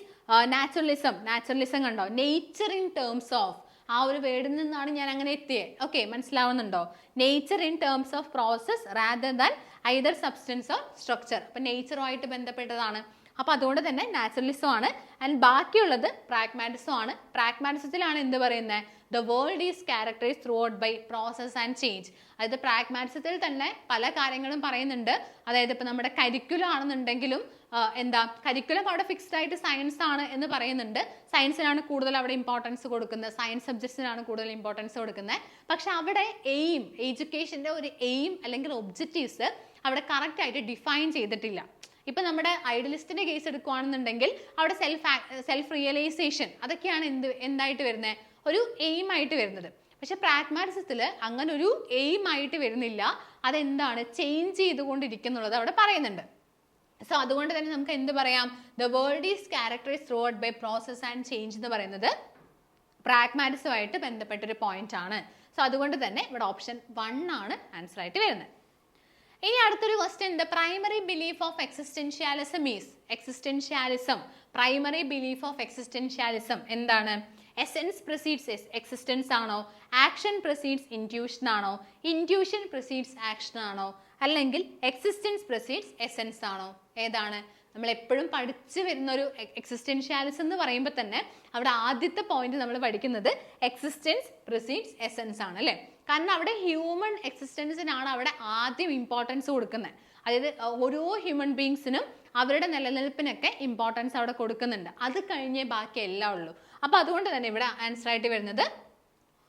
നാച്ചുറലിസം നാച്ചുറലിസം കണ്ടോ? നേച്ചർ ഇൻ ടേംസ് ഓഫ് ആ ഒരു വേർഡിൽ നിന്നാണ് ഞാൻ അങ്ങനെ എത്തിയത് ഓക്കെ മനസ്സിലാവുന്നുണ്ടോ? Nature in terms of process rather than either substance or structure അപ്പൊ നേച്ചറുമായിട്ട് ബന്ധപ്പെട്ടതാണ്. അപ്പോൾ അതുകൊണ്ട് തന്നെ നാച്ചുറലിസം ആണ്. ആൻഡ് ബാക്കിയുള്ളത് പ്രാഗ്മാറ്റിസം ആണ്. പ്രാഗ്മാറ്റിസത്തിലാണ് എന്ത് പറയുന്നത് the world is characterise throughout by process and change അതായത് പ്രാഗ്മാറ്റിസത്തിൽ തന്നെ പല കാര്യങ്ങളും പറയുന്നുണ്ട്. അതായത് ഇപ്പൊ നമ്മുടെ കരിക്കുലം ആണെന്നുണ്ടെങ്കിലും എന്താ കരിക്കുലം അവിടെ ഫിക്സ്ഡ് ആയിട്ട് സയൻസ് ആണ് എന്ന് പറയുന്നുണ്ട്. സയൻസിനാണ് കൂടുതൽ അവിടെ ഇമ്പോർട്ടൻസ് കൊടുക്കുന്നത്. സയൻസ് സബ്ജക്ട്സിനാണ് കൂടുതൽ ഇമ്പോർട്ടൻസ് കൊടുക്കുന്നത്. പക്ഷെ അവിടെ എയിം എഡ്യൂക്കേഷന്റെ ഒരു എയിം അല്ലെങ്കിൽ ഒബ്ജക്റ്റീവ്സ് അവിടെ കറക്റ്റ് ആയിട്ട് ഡിഫൈൻ ചെയ്തിട്ടില്ല. ഇപ്പൊ നമ്മുടെ ഐഡിയലിസ്റ്റിന്റെ കേസ് എടുക്കുകയാണെന്നുണ്ടെങ്കിൽ അവിടെ സെൽഫ് സെൽഫ് റിയലൈസേഷൻ അതൊക്കെയാണ് എന്ത് എന്തായിട്ട് വരുന്നത്? ഒരു എയിം ആയിട്ട് വരുന്നത്. പക്ഷെ പ്രാഗ്മാറ്റിസത്തിൽ അങ്ങനെ ഒരു എയിം ആയിട്ട് വരുന്നില്ല. അതെന്താണ്? ചേഞ്ച് ചെയ്തുകൊണ്ടിരിക്കുന്നുള്ളത് അവിടെ പറയുന്നുണ്ട്. സോ അതുകൊണ്ട് തന്നെ നമുക്ക് എന്ത് പറയാം? The world is characterise throughout by process and change എന്ന് പറയുന്നത് പ്രാഗ്മാറ്റിസുമായിട്ട് ബന്ധപ്പെട്ട ഒരു പോയിന്റ് ആണ്. സോ അതുകൊണ്ട് തന്നെ ഇവിടെ ഓപ്ഷൻ വൺ ആണ് ആൻസർ ആയിട്ട് വരുന്നത്. ഇനി അടുത്തൊരു question the primary belief of existentialism is existentialism primary belief of existentialism എന്താണ്? എസെൻസ് പ്രൊസീഡ്സ് എക്സിസ്റ്റൻസ് ആണോ? ആക്ഷൻ പ്രൊസീഡ്സ് ഇന്റ്യൂഷൻ ആണോ? ഇന്റ്യൂഷൻ പ്രൊസീഡ്സ് ആക്ഷൻ ആണോ? അല്ലെങ്കിൽ എക്സിസ്റ്റൻസ് പ്രൊസീഡ്സ് എസെൻസ് ആണോ? ഏതാണ്? നമ്മൾ എപ്പോഴും പഠിച്ചു വരുന്ന ഒരു എക്സിസ്റ്റൻഷ്യാലിസം എന്ന് പറയുമ്പോൾ തന്നെ അവിടെ ആദ്യത്തെ പോയിന്റ് നമ്മൾ പഠിക്കുന്നത് എക്സിസ്റ്റൻസ് പ്രൊസീഡ്സ് എസെൻസ് ആണ് അല്ലേ? കാരണം അവിടെ ഹ്യൂമൻ എക്സിസ്റ്റൻസിനാണ് അവിടെ ആദ്യം ഇമ്പോർട്ടൻസ് കൊടുക്കുന്നത്. അതായത് ഓരോ ഹ്യൂമൻ ബീങ്സിനും അവരുടെ നിലനിൽപ്പിനൊക്കെ ഇമ്പോർട്ടൻസ് അവിടെ കൊടുക്കുന്നുണ്ട്. അത് കഴിഞ്ഞേ ബാക്കി എല്ലാം ഉള്ളൂ. അപ്പൊ അതുകൊണ്ട് തന്നെ ഇവിടെ ആൻസർ ആയിട്ട് വരുന്നത്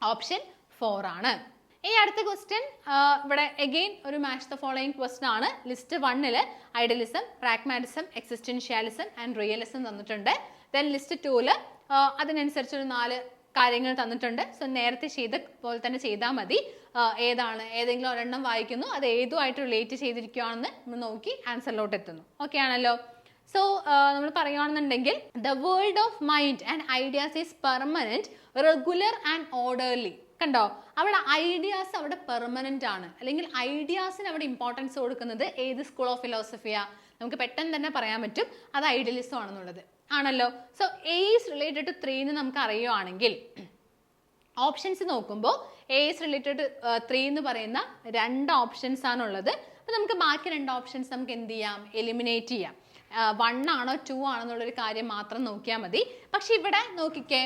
ഓപ്ഷൻ ഫോർ ആണ്. ഈ അടുത്ത ക്വസ്റ്റ്യൻ ഇവിടെ എഗെയിൻ ഒരു മാച്ച് ദ ഫോളോയിങ് ക്വസ്റ്റ്യൻ ആണ്. ലിസ്റ്റ് വണ്ണിൽ idealism pragmatism existentialism and realism തന്നിട്ടുണ്ട്. ദെൻ ലിസ്റ്റ് ടൂൽ അതിനനുസരിച്ച് ഒരു നാല് കാര്യങ്ങൾ തന്നിട്ടുണ്ട്. സോ നേരത്തെ ചെയ്ത പോലെ തന്നെ ചെയ്താൽ മതി. ഏതാണ് ഏതെങ്കിലും ഒരെണ്ണം വായിക്കുന്നു അത് ഏതുമായിട്ട് റിലേറ്റ് ചെയ്തിരിക്കുകയാണെന്ന് നമ്മൾ നോക്കി ആൻസറിലോട്ട് എത്തുന്നു. ഓക്കെ ആണല്ലോ? സോ നമ്മൾ പറയുകയാണെന്നുണ്ടെങ്കിൽ the world of mind and ideas is permanent regular and orderly കണ്ടോ? അവിടെ ഐഡിയാസ് അവിടെ പെർമനന്റ് ആണ്. അല്ലെങ്കിൽ ഐഡിയാസിന് അവിടെ ഇമ്പോർട്ടൻസ് കൊടുക്കുന്നത് ഏത് സ്കൂൾ ഓഫ് ഫിലോസഫിയാ നമുക്ക് പെട്ടെന്ന് തന്നെ പറയാൻ പറ്റും. അത് ഐഡിയലിസം ആണെന്നുള്ളത്. ആണല്ലോ? So A related to three എന്ന് നമുക്ക് അറിയുവാണെങ്കിൽ ഓപ്ഷൻസ് നോക്കുമ്പോൾ എ റിലേറ്റഡ് റിലേറ്റഡ് ത്രീ എന്ന് പറയുന്ന രണ്ട് ഓപ്ഷൻസ് ആണുള്ളത്. അപ്പോൾ നമുക്ക് ബാക്കി രണ്ട് ഓപ്ഷൻസ് നമുക്ക് എന്ത് ചെയ്യാം? എലിമിനേറ്റ് ചെയ്യാം. വൺ ആണോ ടു ആണോ എന്നുള്ളൊരു കാര്യം മാത്രം നോക്കിയാൽ മതി. പക്ഷെ ഇവിടെ നോക്കിക്കേ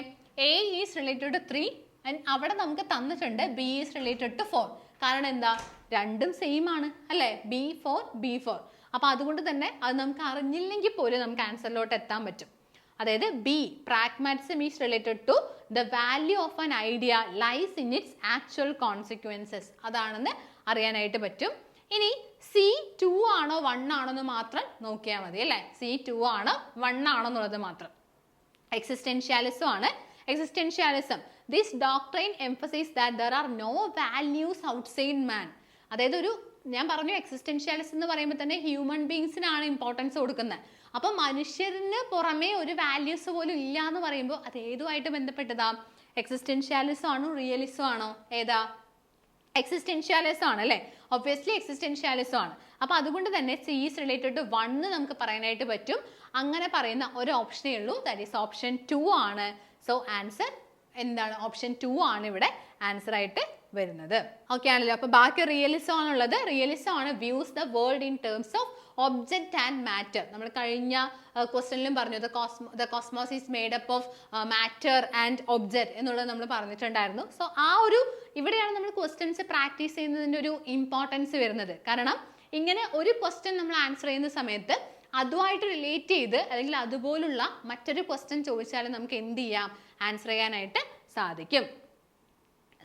A is related to three and അവിടെ നമുക്ക് തന്നിട്ടുണ്ട് B is related to four കാരണം എന്താ? രണ്ടും സെയിം ആണ് അല്ലേ? ബി ഫോർ ബി ഫോർ അപ്പോൾ അതുകൊണ്ട് തന്നെ അത് നമുക്ക് അറിഞ്ഞില്ലെങ്കിൽ പോലും നമുക്ക് ആൻസറിലോട്ട് എത്താൻ പറ്റും. അതായത് B pragmatism is related to the value of an idea lies in its actual consequences അതാണെന്ന് അറിയാനായിട്ട് പറ്റും. ഇനി സി ടു ആണോ വൺ ആണോ എന്ന് മാത്രം നോക്കിയാൽ മതി അല്ലേ? സി ടു ആണോ വൺ ആണോ എന്നുള്ളത് മാത്രം. എക്സിസ്റ്റൻഷ്യാലിസം ആണ്. Existentialism this doctrine emphasise that there are no values outside man അതായത് ഒരു ഞാൻ പറഞ്ഞു എക്സിസ്റ്റൻഷ്യാലിസം എന്ന് പറയുമ്പോൾ തന്നെ ഹ്യൂമൻ ബീങ്സിനാണ് ഇമ്പോർട്ടൻസ് കൊടുക്കുന്നത്. അപ്പൊ മനുഷ്യരിന് പുറമേ ഒരു വാല്യൂസ് പോലും ഇല്ല എന്ന് പറയുമ്പോൾ അത് ഏതുമായിട്ട് ബന്ധപ്പെട്ടതാ? എക്സിസ്റ്റൻഷ്യാലിസം ആണോ? റിയലിസം ആണോ? ഏതാ? എക്സിസ്റ്റൻഷ്യാലിസം ആണ് അല്ലേ? ഒബ്വിയസ്ലി എക്സിസ്റ്റൻഷ്യാലിസം ആണ്. അപ്പൊ അതുകൊണ്ട് തന്നെ C is related to one നമുക്ക് പറയാനായിട്ട് പറ്റും. അങ്ങനെ പറയുന്ന ഒരു ഓപ്ഷനേ ഉള്ളൂ. ദാറ്റ് ഈസ് ഓപ്ഷൻ ടു ആണ്. സോ ആൻസർ എന്താണ്? ഓപ്ഷൻ ടു ആണ് ഇവിടെ ആൻസർ ആയിട്ട് വരുന്നത്. ഓക്കെ ആണല്ലോ? അപ്പൊ ബാക്കി റിയലിസം ആണുള്ളത്. റിയലിസം ആണ് views the world in terms of object and matter നമ്മൾ കഴിഞ്ഞ ക്വസ്റ്റനിലും പറഞ്ഞു the cosmo the cosmos is made up of matter and object എന്നുള്ളത് നമ്മൾ പറഞ്ഞിട്ടുണ്ടായിരുന്നു. സോ ആ ഒരു ഇവിടെയാണ് നമ്മൾ ക്വസ്റ്റ്യൻസ് പ്രാക്ടീസ് ചെയ്യുന്നതിന്റെ ഒരു ഇമ്പോർട്ടൻസ് വരുന്നത്. കാരണം ഇങ്ങനെ ഒരു ക്വസ്റ്റ്യൻ നമ്മൾ ആൻസർ ചെയ്യുന്ന സമയത്ത് അതുമായിട്ട് റിലേറ്റ് ചെയ്ത് അല്ലെങ്കിൽ അതുപോലുള്ള മറ്റൊരു ക്വസ്റ്റ്യൻ ചോദിച്ചാൽ നമുക്ക് എന്ത് ചെയ്യാം? ആൻസർ ചെയ്യാനായിട്ട് സാധിക്കും.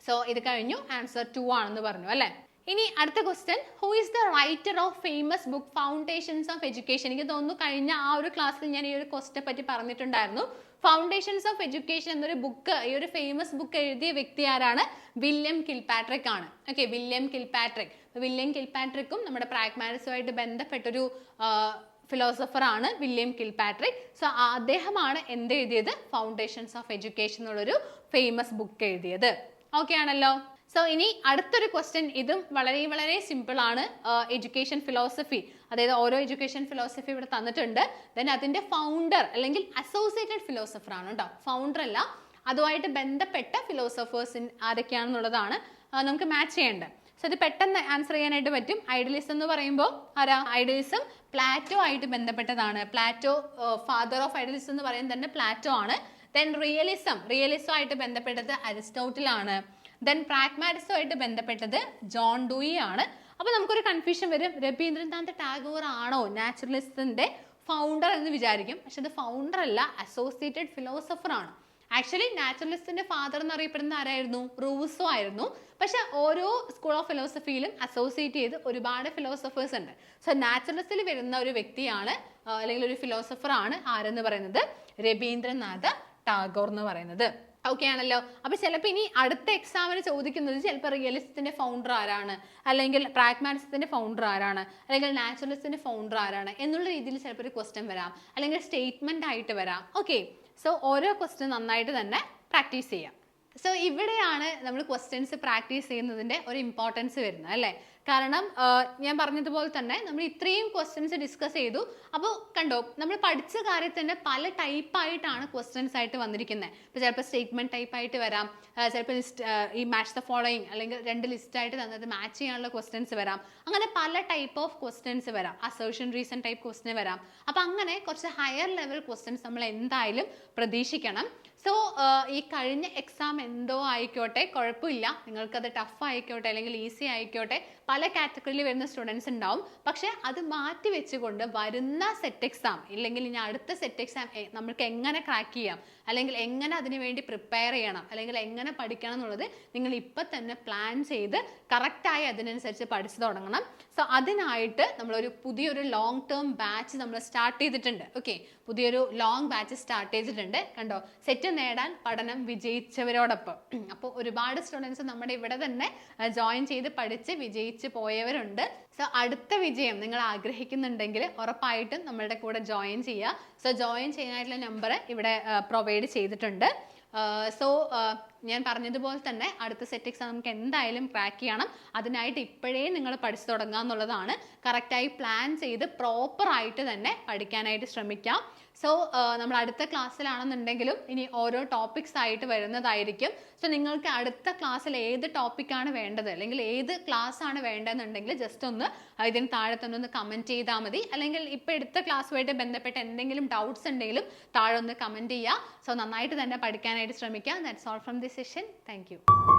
സോ ഇത് കഴിഞ്ഞു. ആൻസർ ടു ആണെന്ന് പറഞ്ഞു അല്ലേ? ഇനി അടുത്ത question who is the writer of famous book foundations of education എനിക്ക് തോന്നുന്നു കഴിഞ്ഞ ആ ഒരു ക്ലാസ്സിൽ ഞാൻ ഈ ഒരു ക്വസ്റ്റ്യനെ പറ്റി പറഞ്ഞിട്ടുണ്ടായിരുന്നു. ഫൗണ്ടേഷൻസ് ഓഫ് എഡ്യൂക്കേഷൻ എന്നൊരു ബുക്ക് ഈ ഒരു ഫേമസ് ബുക്ക് എഴുതിയ വ്യക്തി ആരാണ്? വില്യം കിൽപാട്രിക് ആണ്. ഓക്കെ വില്യം കിൽപാട്രിക് വില്യം കിൽപാട്രിക്കും നമ്മുടെ പ്രാഗ്മാറ്റിസുമായിട്ട് ബന്ധപ്പെട്ടൊരു ഫിലോസഫർ ആണ് വില്യം കിൽപാട്രിക് സോ അദ്ദേഹമാണ് എന്ത് എഴുതിയത് ഫൗണ്ടേഷൻസ് ഓഫ് എഡ്യൂക്കേഷൻ എന്നുള്ളൊരു ഫേമസ് ബുക്ക് എഴുതിയത്. ഓക്കെ ആണല്ലോ. സോ ഇനി അടുത്തൊരു ക്വസ്റ്റ്യൻ ഇതും വളരെ വളരെ സിമ്പിൾ ആണ്. എഡ്യൂക്കേഷൻ ഫിലോസഫി അതായത് ഓരോ എഡ്യൂക്കേഷൻ ഫിലോസഫി ഇവിടെ തന്നിട്ടുണ്ട്. ദെൻ അതിന്റെ ഫൗണ്ടർ അല്ലെങ്കിൽ അസോസിയേറ്റഡ് ഫിലോസഫർ ആണ് കേട്ടോ ഫൗണ്ടർ അല്ല അതുമായിട്ട് ബന്ധപ്പെട്ട ഫിലോസഫേഴ്സ് ആരൊക്കെയാണെന്നുള്ളതാണ് ആ, നമുക്ക് മാച്ച് ചെയ്യേണ്ടത്. സോ ഇത് പെട്ടെന്ന് ആൻസർ ചെയ്യാനായിട്ട് പറ്റും. ഐഡലിസം എന്ന് പറയുമ്പോൾ ആരാ? ഐഡലിസം പ്ലാറ്റോ ആയിട്ട് ബന്ധപ്പെട്ടതാണ്. പ്ലാറ്റോ ഫാദർ ഓഫ് ഐഡലിസം എന്ന് പറയുന്നത് തന്നെ പ്ലാറ്റോ ആണ്. ദെൻ റിയലിസം റിയലിസം ആയിട്ട് ബന്ധപ്പെട്ടത് അരിസ്റ്റോട്ടിൽ ആണ് ദെൻ പ്രാഗ്മാറ്റിസം ആയിട്ട് ബന്ധപ്പെട്ടത് ജോൺ ഡൂയി ആണ് അപ്പൊ നമുക്കൊരു കൺഫ്യൂഷൻ വരും. രവീന്ദ്രനാഥ് ടാഗോർ ആണോ നാച്ചുറലിസത്തിന്റെ ഫൗണ്ടർ എന്ന് വിചാരിക്കും. പക്ഷെ അത് ഫൗണ്ടർ അല്ല അസോസിയേറ്റഡ് ഫിലോസഫർ ആണ്. ആക്ച്വലി നാച്ചുറലിസ്റ്റിന്റെ ഫാദർ എന്ന് അറിയപ്പെടുന്ന ആരായിരുന്നു? റൂസോ ആയിരുന്നു. പക്ഷെ ഓരോ സ്കൂൾ ഓഫ് ഫിലോസഫിയിലും അസോസിയേറ്റ് ചെയ്ത് ഒരുപാട് ഫിലോസഫേഴ്സ് ഉണ്ട്. സോ നാച്ചുറലിസ്റ്റിൽ വരുന്ന ഒരു വ്യക്തിയാണ് അല്ലെങ്കിൽ ഒരു ഫിലോസഫർ ആണ് ആരെന്ന് പറയുന്നത്? രവീന്ദ്രനാഥ ടാഗോർ എന്ന് പറയുന്നത്. ഓക്കെ ആണല്ലോ. അപ്പൊ ചിലപ്പോൾ ഇനി അടുത്ത എക്സാമിന് ചോദിക്കുന്നത് ചിലപ്പോൾ റിയലിസ്റ്റിന്റെ ഫൗണ്ടർ ആരാണ്? അല്ലെങ്കിൽ പ്രാഗ്മാറ്റിസത്തിന്റെ ഫൗണ്ടർ ആരാണ്? അല്ലെങ്കിൽ നാച്ചുറലിസ്റ്റിന്റെ ഫൗണ്ടർ ആരാണ്? എന്നുള്ള രീതിയിൽ ചിലപ്പോൾ ഒരു ക്വസ്റ്റ്യൻ വരാം. അല്ലെങ്കിൽ സ്റ്റേറ്റ്മെന്റ് ആയിട്ട് വരാം. ഓക്കെ സോ ഓരോ ക്വസ്റ്റ്യൻ നന്നായിട്ട് തന്നെ പ്രാക്ടീസ് ചെയ്യാം. സോ ഇവിടെയാണ് നമ്മൾ ക്വസ്റ്റ്യൻസ് പ്രാക്ടീസ് ചെയ്യുന്നതിന്റെ ഒരു ഇമ്പോർട്ടൻസ് വരുന്നത് അല്ലേ? കാരണം ഞാൻ പറഞ്ഞതുപോലെ തന്നെ നമ്മൾ ഇത്രയും ക്വസ്റ്റ്യൻസ് ഡിസ്കസ് ചെയ്തു. അപ്പോൾ കണ്ടോ നമ്മൾ പഠിച്ച കാര്യത്തിന്റെ പല ടൈപ്പ് ആയിട്ടാണ് ക്വസ്റ്റ്യൻസ് ആയിട്ട് വന്നിരിക്കുന്നത് ഇപ്പോൾ ചിലപ്പോൾ സ്റ്റേറ്റ്മെന്റ് ടൈപ്പ് ആയിട്ട് വരാം. ചിലപ്പോൾ ലിസ്റ്റ് ഈ മാച്ച് ദ ഫോളോയിങ് അല്ലെങ്കിൽ രണ്ട് ലിസ്റ്റ് ആയിട്ട് തന്നത് മാച്ച് ചെയ്യാനുള്ള ക്വസ്റ്റ്യൻസ് വരാം. അങ്ങനെ പല ടൈപ്പ് ഓഫ് ക്വസ്റ്റ്യൻസ് വരാം. അസേർഷൻ റീസൺ ടൈപ്പ് ക്വസ്റ്റ്യൻ വരാം. അപ്പോൾ അങ്ങനെ കുറച്ച് ഹയർ ലെവൽ ക്വസ്റ്റ്യൻസ് നമ്മൾ എന്തായാലും പ്രതീക്ഷിക്കണം. സോ ഈ കഴിഞ്ഞ എക്സാം എന്തോ ആയിക്കോട്ടെ കുഴപ്പമില്ല. നിങ്ങൾക്കത് ടഫ് ആയിക്കോട്ടെ അല്ലെങ്കിൽ ഈസി ആയിക്കോട്ടെ പല കാറ്റഗറിയിൽ വരുന്ന സ്റ്റുഡൻസ് ഉണ്ടാവും. പക്ഷെ അത് മാറ്റി വെച്ചുകൊണ്ട് വരുന്ന സെറ്റ് എക്സാം ഇല്ലെങ്കിൽ ഇനി അടുത്ത സെറ്റ് എക്സാം നമ്മൾക്ക് എങ്ങനെ ക്രാക്ക് ചെയ്യാം അല്ലെങ്കിൽ എങ്ങനെ അതിനു വേണ്ടി പ്രിപ്പയർ ചെയ്യണം അല്ലെങ്കിൽ എങ്ങനെ പഠിക്കണം എന്നുള്ളത് നിങ്ങൾ ഇപ്പം തന്നെ പ്ലാൻ ചെയ്ത് കറക്റ്റായി അതിനനുസരിച്ച് പഠിച്ചു തുടങ്ങണം. സോ അതിനായിട്ട് നമ്മളൊരു പുതിയൊരു ലോങ് ടേം ബാച്ച് നമ്മൾ സ്റ്റാർട്ട് ചെയ്തിട്ടുണ്ട്. ഓക്കെ പുതിയൊരു ലോങ് ബാച്ച് സ്റ്റാർട്ട് ചെയ്തിട്ടുണ്ട്. കണ്ടോ? സെറ്റ് നേടാൻ പഠനം വിജയിച്ചവരോടൊപ്പം. അപ്പോൾ ഒരുപാട് സ്റ്റുഡൻസ് നമ്മുടെ ഇവിടെ തന്നെ ജോയിൻ ചെയ്ത് പഠിച്ച് വിജയിച്ച് പോയവരുണ്ട്. സോ അടുത്ത വിജയം നിങ്ങൾ ആഗ്രഹിക്കുന്നുണ്ടെങ്കിൽ ഉറപ്പായിട്ടും നമ്മളുടെ കൂടെ ജോയിൻ ചെയ്യുക. സോ ജോയിൻ ചെയ്യാനായിട്ടുള്ള നമ്പർ ഇവിടെ പ്രൊവൈഡ് ചെയ്തിട്ടുണ്ട്. സോ ഞാൻ പറഞ്ഞതുപോലെ തന്നെ അടുത്ത സെറ്റ് എക്സാം നമുക്ക് എന്തായാലും ക്രാക്ക് ചെയ്യണം. അതിനായിട്ട് ഇപ്പോഴേ നിങ്ങൾ പഠിച്ചു തുടങ്ങുക എന്നുള്ളതാണ്. കറക്റ്റായി പ്ലാൻ ചെയ്ത് പ്രോപ്പറായിട്ട് തന്നെ പഠിക്കാനായിട്ട് ശ്രമിക്കാം. സോ നമ്മൾ അടുത്ത ക്ലാസ്സിലാണെന്നുണ്ടെങ്കിലും ഇനി ഓരോ ടോപ്പിക്സ് ആയിട്ട് വരുന്നതായിരിക്കും. സോ നിങ്ങൾക്ക് അടുത്ത ക്ലാസ്സിൽ ഏത് ടോപ്പിക്കാണ് വേണ്ടത്? അല്ലെങ്കിൽ ഏത് ക്ലാസ് ആണ് വേണ്ടതെന്നുണ്ടെങ്കിൽ ജസ്റ്റ് ഒന്ന് ഇതിന് താഴെ തന്നെ ഒന്ന് കമന്റ് ചെയ്താൽ മതി. അല്ലെങ്കിൽ ഇപ്പോൾ എടുത്ത ക്ലാസ്സുമായിട്ട് ബന്ധപ്പെട്ട് എന്തെങ്കിലും ഡൗട്ട്സ് ഉണ്ടെങ്കിലും താഴെ ഒന്ന് കമന്റ് ചെയ്യുക സോ നന്നായിട്ട് തന്നെ പഠിക്കാനായിട്ട് ശ്രമിക്കുക that's all from this session. Thank you.